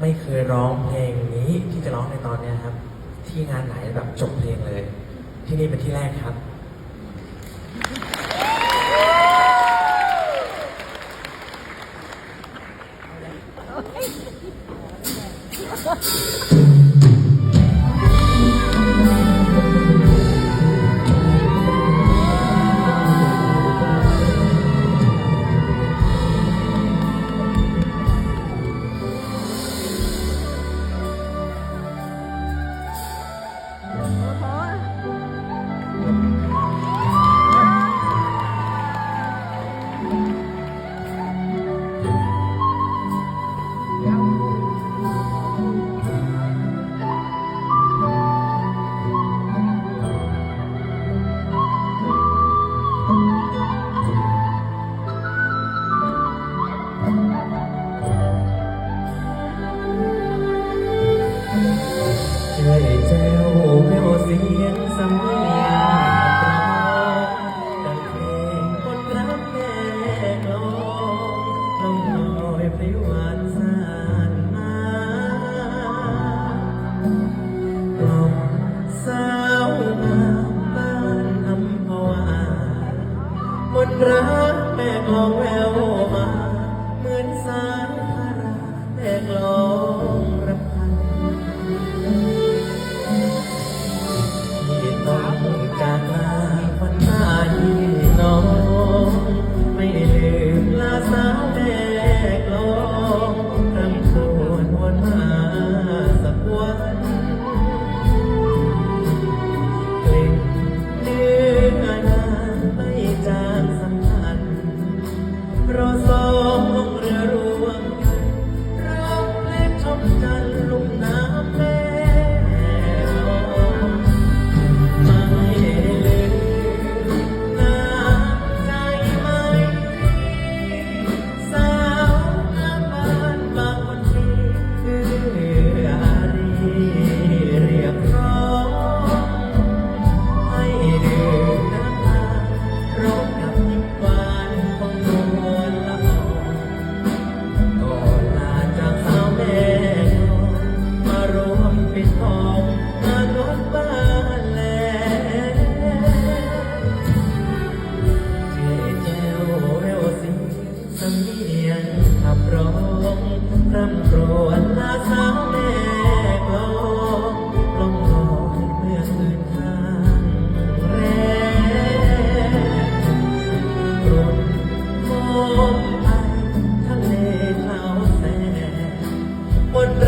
ไม่เคยร้องเพลงนี้ที่จะร้องในตอนนี้ครับ ที่งานไหนแบบจบเพลงเลย ที่นี่เป็นที่แรกครับ Thank. ยเจ้วแววเสียงสำเนี ยงขับร้องรำรวญลาสาวแม่กลองลงลอยเมื่อคืนทางแรงกลุ่นโคมไทะเลเขาแสน